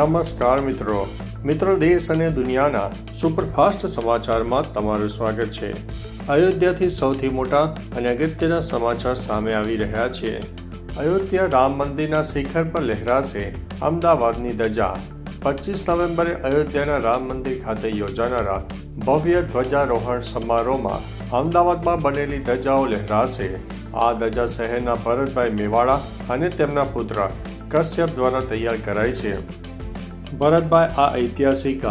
નમસ્કાર મિત્રો. મિત્રો દેશ અને દુનિયાના સુપરફાસ્ટ સમાચારમાં તમારું સ્વાગત છે. અયોધ્યાથી સૌથી મોટા અને અગત્યના સમાચાર સામે આવી રહ્યા છે. અયોધ્યા રામ મંદિરના શિખર પર લહેરાશે અમદાવાદની ધજા. પચીસ નવેમ્બરે અયોધ્યાના રામ મંદિર ખાતે યોજાનારા ભવ્ય ધ્વજારોહણ સમારોહમાં અમદાવાદમાં બનેલી ધજાઓ લહેરાશે. આ ધજા શહેરના ભરતભાઈ મેવાડા અને તેમના પુત્ર કશ્યપ દ્વારા તૈયાર કરાઈ છે. ભરતભાઈ આ ઐતિહાસિક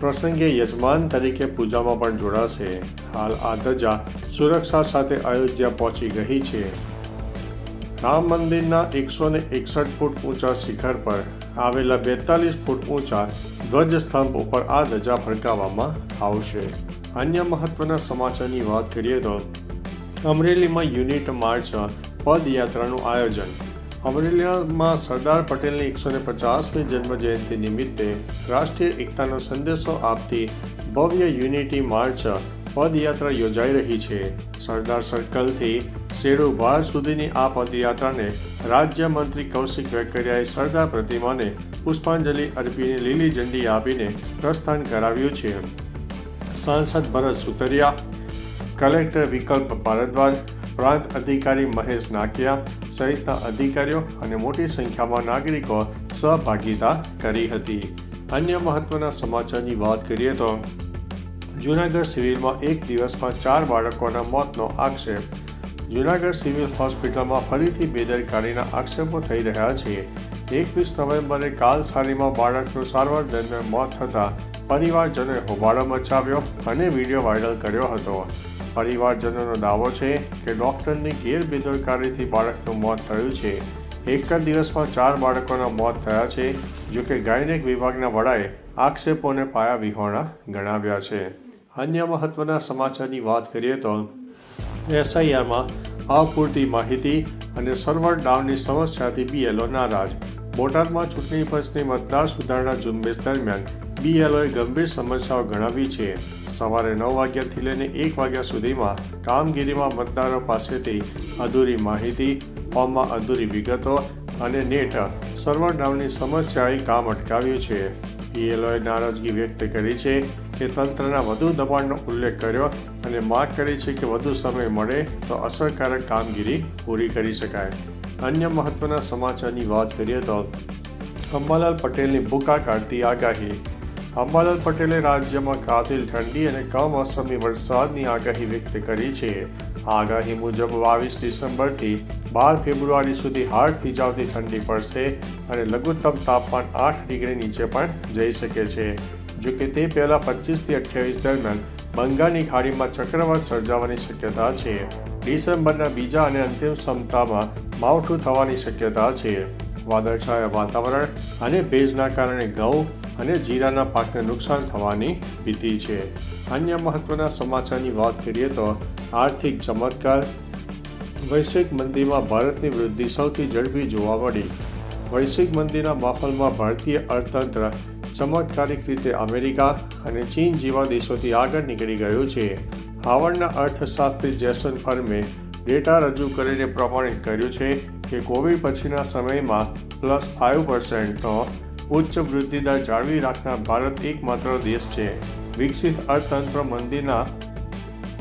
પ્રસંગે યજમાન તરીકે પૂજામાં પણ જોડાશે. હાલ આ ધજા સુરક્ષા સાથે અયોધ્યા પહોંચી ગઈ છે. રામ મંદિરના એકસો ને એકસઠ ફૂટ ઊંચા શિખર પર આવેલા બેતાલીસ ફૂટ ઊંચા ધ્વજ સ્તંભ ઉપર આ ધજા ફરકાવવામાં આવશે. અન્ય મહત્વના સમાચારની વાત કરીએ તો અમરેલીમાં યુનિટ માર્ચ પદયાત્રાનું આયોજન અમરેલીમાં સરદાર પટેલની એકસો ને પચાસમી જન્મ જયંતિ નિમિત્તે રાષ્ટ્રીય એકતાનો સંદેશો આપતી ભવ્ય યુનિટી માર્ચ પદયાત્રા યોજાઈ રહી છે. સરદાર સર્કલથી શેડુ બાર સુધીની આ પદયાત્રાને રાજ્યમંત્રી કૌશિક વેકરિયાએ સરદાર પ્રતિમાને પુષ્પાંજલિ અર્પીને લીલી ઝંડી આપીને પ્રસ્થાન કરાવ્યું છે. સાંસદ ભરત સુતરિયા, કલેક્ટર વિકલ્પ ભારદ્વાજ પ્રાંત અધિકારી મહેશ નાકિયા સહિતના અધિકારીઓ અને મોટી સંખ્યામાં નાગરિકો સહભાગિતા કરી હતી. અન્ય મહત્વના સમાચારની વાત કરીએ તો, જૂનાગઢ સિવિલમાં એક દિવસમાં ચાર બાળકોના મોતનો આક્ષેપ. જૂનાગઢ સિવિલ હોસ્પિટલમાં ફરીથી બેદરકારીના આક્ષેપો થઈ રહ્યા છે. એકવીસ નવેમ્બરે કાલસારીમાં બાળકનું સારવાર દરમિયાન મોત થતાં પરિવારજનોએ હોબાળો મચાવ્યો અને વીડિયો વાયરલ કર્યો હતો. પરિવારજનોનો દાવો છે કે ડૉક્ટરની ગેરબેદરકારીથી બાળકનું મોત થયું છે. એક જ દિવસમાં ચાર બાળકોના મોત થયા છે, જો કે ગાયનેક વિભાગના વડાએ આક્ષેપોને પાયા વિહોણા ગણાવ્યા છે. અન્ય મહત્વના સમાચારની વાત કરીએ તો એસઆઈઆરમાં અપૂરતી માહિતી અને સર્વર ડાઉનની સમસ્યાથી બીએલઓ નારાજ. બોટાદમાં ચૂંટણી પંચની મતદાર સુધારણા ઝુંબેશ દરમિયાન બીએલઓએ ગંભીર સમસ્યાઓ ગણાવી છે. સવારે નવ વાગ્યાથી લઈને એક વાગ્યા સુધીમાં કામગીરીમાં મતદારો પાસેથી અધૂરી માહિતી, ફોર્મમાં અધૂરી વિગતો અને નેટ સર્વર ડાઉનની સમસ્યાએ કામ અટકાવ્યું છે. પીએલઓએ નારાજગી વ્યક્ત કરી છે કે તંત્રના વધુ દબાણનો ઉલ્લેખ કર્યો અને માગ કરી છે કે વધુ સમય મળે તો અસરકારક કામગીરી પૂરી કરી શકાય. અન્ય મહત્વના સમાચારની વાત કરીએ તો અંબાલાલ પટેલની ભૂકા કાઢતી આગાહી. અંબાલાલ પટેલે રાજ્યમાં કાતિલ ઠંડી અને કમોસમી વરસાદની આગાહી વ્યક્ત કરી છે. આગાહી મુજબ બાવીસ ડિસેમ્બરથી બાર ફેબ્રુઆરી સુધી હાર્ડ થીજાવતી ઠંડી પડશે અને લઘુત્તમ તાપમાન આઠ ડિગ્રી નીચે પણ જઈ શકે છે. જો કે તે પહેલા પચીસથી અઠ્યાવીસ દરમિયાન બંગાળની ખાડીમાં ચક્રવાત સર્જાવાની શક્યતા છે. ડિસેમ્બરના બીજા અને અંતિમ સપ્તાહમાં માવઠું થવાની શક્યતા છે. વાદળછાયા વાતાવરણ અને ભેજના કારણે ઘઉં અને જીરાના પાકને નુકસાન થવાની ભીતિ છે. અન્ય મહત્વના સમાચારની વાત કરીએ તો આર્થિક ચમત્કાર. વૈશ્વિક મંદીમાં ભારતની વૃદ્ધિ સૌથી ઝડપી જોવા મળી. વૈશ્વિક મંદીના માહોલમાં ભારતીય અર્થતંત્ર ચમત્કારિક રીતે અમેરિકા અને ચીન જેવા દેશોથી આગળ નીકળી ગયું છે. હાવર્ડના અર્થશાસ્ત્રી જેસન ફર્મે ડેટા રજૂ કરીને પ્રમાણિત કર્યું છે કે કોવિડ પછીના સમયમાં પ્લસ ફાઇવ પર્સન્ટનો ઉચ્ચ વૃદ્ધિદર જાળવી રાખનાર ભારત એકમાત્ર દેશ છે. વિકસિત અર્થતંત્ર મંદીના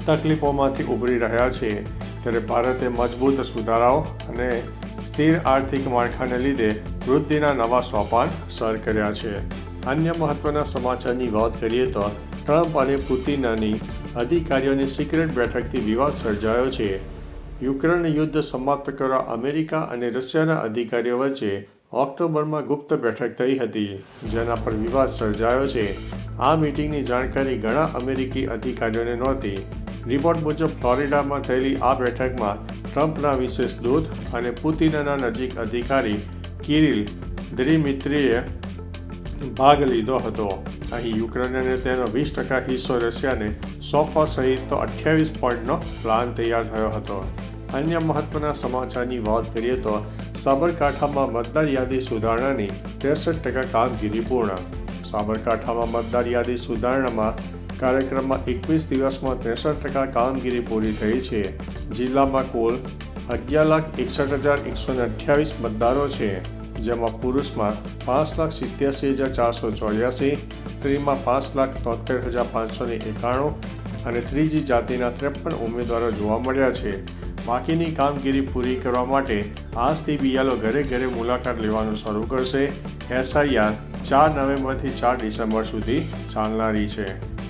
તકલીફોમાંથી ઉભરી રહ્યા છે. ત્યારે ભારતે મજબૂત સુધારાઓ અને સ્થિર આર્થિક માળખાને લીધે વૃદ્ધિના નવા સોપાન સર કર્યા છે. અન્ય મહત્વના સમાચારની વાત કરીએ તો, ટ્રમ્પ અને પુતિનની અધિકારીઓની સિક્રેટ બેઠકથી વિવાદ સર્જાયો છે. યુક્રેન યુદ્ધ સમાપ્ત કરવા અમેરિકા અને રશિયાના અધિકારીઓ વચ્ચે ઓક્ટોબરમાં ગુપ્ત બેઠક થઈ હતી, જેના પર વિવાદ સર્જાયો છે. આ મીટિંગની જાણકારી ઘણા અમેરિકી અધિકારીઓને નહોતી. રિપોર્ટ મુજબ, ફ્લોરિડામાં થયેલી આ બેઠકમાં ટ્રમ્પના વિશેષ દૂત અને પુતિનના નજીક અધિકારી કિરિલ દ્રિમિત્રીએ ભાગ લીધો હતો. અહીં યુક્રેનને તેનો વીસ ટકા હિસ્સો રશિયાને સોંપવા સહિત અઠ્યાવીસ પોઈન્ટનો પ્લાન તૈયાર થયો હતો. અન્ય મહત્વના સમાચારની વાત કરીએ તો સાબરકાંઠામાં મતદાર યાદી સુધારણાની ત્રેસઠ ટકા કામગીરી પૂર્ણ. સાબરકાંઠામાં મતદાર યાદી સુધારણામાં કાર્યક્રમમાં એકવીસ દિવસમાં ત્રેસઠ ટકા કામગીરી પૂરી થઈ છે. જિલ્લામાં કુલ અગિયાર લાખ એકસઠ હજાર એકસો ને અઠ્યાવીસ મતદારો છે, જેમાં પુરુષમાં પાંચ લાખ સિત્યાસી હજાર ચારસો ચોર્યાસી, સ્ત્રીમાં પાંચ લાખ તોતેર હજાર પાંચસો ને એકાણું અને ત્રીજી જાતિના ત્રેપન ઉમેદવારો જોવા મળ્યા છે. બાકીની કામગીરી પૂરી કરવા માટે આજથી બિયાલો ઘરે ઘરે મુલાકાત લેવાનું શરૂ કરશે. એસઆઈઆર ચાર નવેમ્બરથી ચાર ડિસેમ્બર સુધી ચાલનારી છે.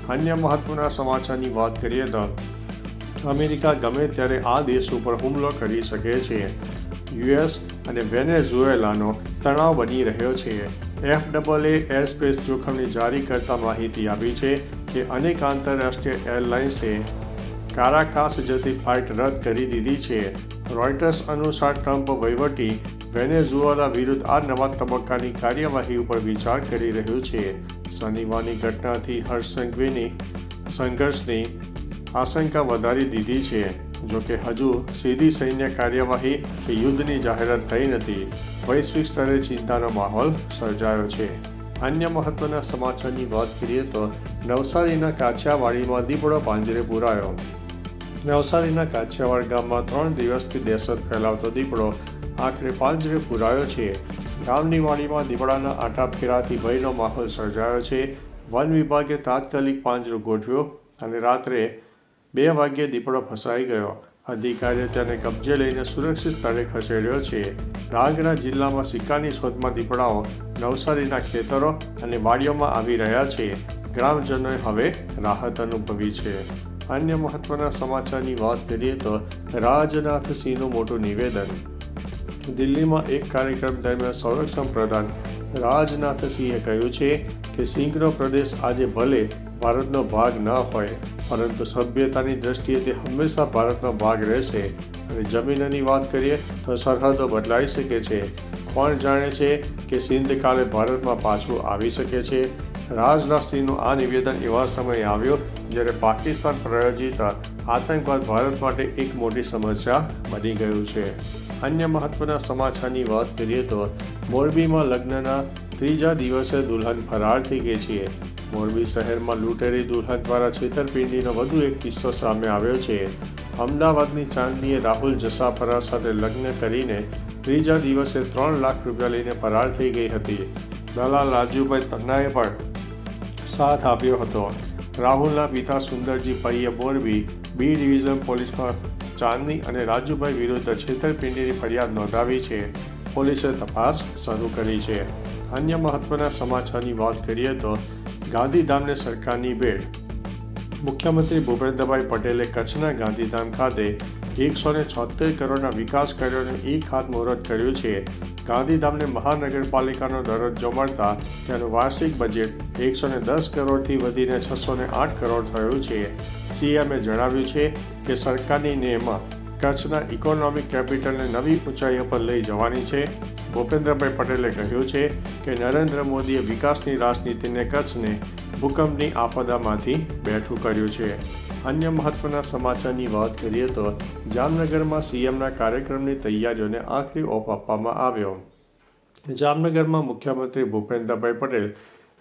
અન્ય મહત્વના સમાચારની વાત કરીએ તો અમેરિકા ગમે ત્યારે આ દેશ ઉપર હુમલો કરી શકે છે. યુએસ અને વેનેઝુએલાનો તણાવ બની રહ્યો છે. એફ ડબલ એ એરસ્પેસ જોખમની જારી કરતા માહિતી આપી છે કે અનેક આંતરરાષ્ટ્રીય એરલાઇન્સે કારાકાસ જતી ફ્લાઇટ રદ કરી દીધી છે. રોયટર્સ અનુસાર ટ્રમ્પ વહીવટી વેનેઝુએલા વિરુદ્ધ આ નવા તબક્કાની કાર્યવાહી ઉપર વિચાર કરી રહ્યું છે. શનિવારની ઘટનાથી હર્ષસંઘવીની સંઘર્ષની આશંકા વધારી દીધી છે. જોકે હજુ સીધી સૈન્ય કાર્યવાહી કે યુદ્ધની જાહેરાત થઈ નથી. વૈશ્વિક સ્તરે ચિંતાનો માહોલ સર્જાયો છે. અન્ય મહત્વના સમાચારની વાત કરીએ તો નવસારીના કાછિયાવાડીમાં દીપડો પાંજરે પુરાયો. નવસારીના કાછિયાવાડ ગામમાં ત્રણ દિવસથી દહેશત ફેલાવતો દીપડો આખરે પાંજરે પુરાયો છે. ગામની વાડીમાં દીપડાના આટા ફેરાથી ભયનો માહોલ સર્જાયો છે. વન વિભાગે તાત્કાલિક પાંજરો ગોઠવ્યો અને રાત્રે બે વાગ્યે દીપડો ફસાઈ ગયો. અધિકારીએ તેને કબજે લઈને સુરક્ષિત સ્થળે ખસેડ્યો છે. ડાંગના જિલ્લામાં સિક્કાની શોધમાં દીપડાઓ નવસારીના ખેતરો અને વાડીઓમાં આવી રહ્યા છે. ગ્રામજનોએ હવે રાહત અનુભવી છે. અન્ય મહત્વના સમાચારની વાત કરીએ તો રાજનાથ સિંહનું મોટું નિવેદન. દિલ્હીમાં એક કાર્યક્રમ દરમિયાન સંરક્ષણ પ્રધાન રાજનાથ સિંહે કહ્યું છે કે સિંહનો પ્રદેશ આજે ભલે ભારતનો ભાગ ન હોય, પરંતુ સભ્યતાની દ્રષ્ટિએ તે હંમેશા ભારતનો ભાગ રહેશે. અને જમીનની વાત કરીએ તો સરહદો બદલાઈ શકે છે. કોણ જાણે છે કે સિંધ કાલે ભારતમાં પાછું આવી શકે છે? રાજનાથસિંહનું આ નિવેદન એવા સમયે આવ્યો જ્યારે પાકિસ્તાન પ્રાયોજિત આતંકવાદ ભારત માટે એક મોટી સમસ્યા બની ગયું છે. અન્ય મહત્વના સમાચારની વાત કરીએ તો મોરબીમાં લગ્નના ત્રીજા દિવસે દુલ્હન ફરાર થઈ ગઈ છે. મોરબી શહેરમાં લૂંટેરી દુલ્હન દ્વારા છેતરપિંડીનો વધુ એક કિસ્સો સામે આવ્યો છે. અમદાવાદની ચાંદનીએ રાહુલ જસાફરા સાથે લગ્ન કરીને ત્રીજા દિવસે ત્રણ લાખ રૂપિયા લઈને ફરાર થઈ ગઈ હતી. દલાલ રાજુભાઈ તન્નાએ પણ સાથ આપ્યો હતો. રાહુલના પિતા સુંદરજી પૈયે મોરબી બી ડિવિઝન પોલીસમાં ચાંદની અને રાજુભાઈ વિરુદ્ધ છેતરપિંડીની ફરિયાદ નોંધાવી છે. પોલીસે તપાસ શરૂ કરી છે. અન્ય મહત્વના સમાચારની વાત કરીએ તો ગાંધીધામને સરકારની ભેટ. મુખ્યમંત્રી ભૂપેન્દ્રભાઈ પટેલે કચ્છના ગાંધીધામ ખાતે એકસો ને છોતેર કરોડના વિકાસ કાર્યોનું ઈ ખાતમુહૂર્ત કર્યું છે. ગાંધીધામને મહાનગરપાલિકાનો દરજ્જો મળતા તેનું વાર્ષિક બજેટ એકસો ને દસ કરોડથી વધીને છસો ને આઠ કરોડ થયું છે. સીએમએ જણાવ્યું છે કે સરકારની નેમ કચ્છના ઇકોનોમિક કેપિટલને નવી ઊંચાઈઓ પર લઈ જવાની છે. ભૂપેન્દ્રભાઈ પટેલે કહ્યું છે કે નરેન્દ્ર મોદીએ વિકાસની રાજનીતિને કચ્છને ભૂકંપની આપદામાંથી બેઠું કર્યું છે. અન્ય મહત્વના સમાચારની વાત કરીએ તો જામનગરમાં સીએમના કાર્યક્રમની તૈયારીઓને આખરી ઓપ આપવામાં આવ્યો. જામનગરમાં મુખ્યમંત્રી ભૂપેન્દ્રભાઈ પટેલ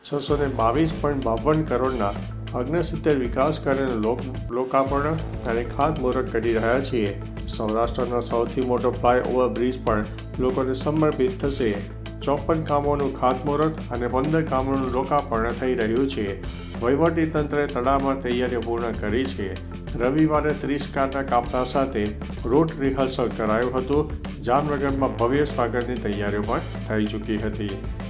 છસો ને બાવીસ પોઈન્ટ બાવન કરોડના અગ્નસિત્તેર વિકાસ કાર્યનું લોકાર્પણ અને ખાતમુહૂર્ત કરી રહ્યા છીએ. સૌરાષ્ટ્રનો સૌથી મોટો ફ્લાયઓવર બ્રિજ પણ લોકોને સમર્પિત થશે. ચોપન કામોનું ખાતમુહૂર્ત અને પંદર કામોનું લોકાર્પણ થઈ રહ્યું છે. વહીવટીતંત્રે તળાવમાં તૈયારીઓ પૂર્ણ કરી છે. રવિવારે ત્રીસ કારના કાપતા સાથે રૂટ રિહર્સલ કરાયું હતું. જામનગરમાં ભવ્ય સ્વાગતની તૈયારીઓ પણ થઈ ચૂકી હતી.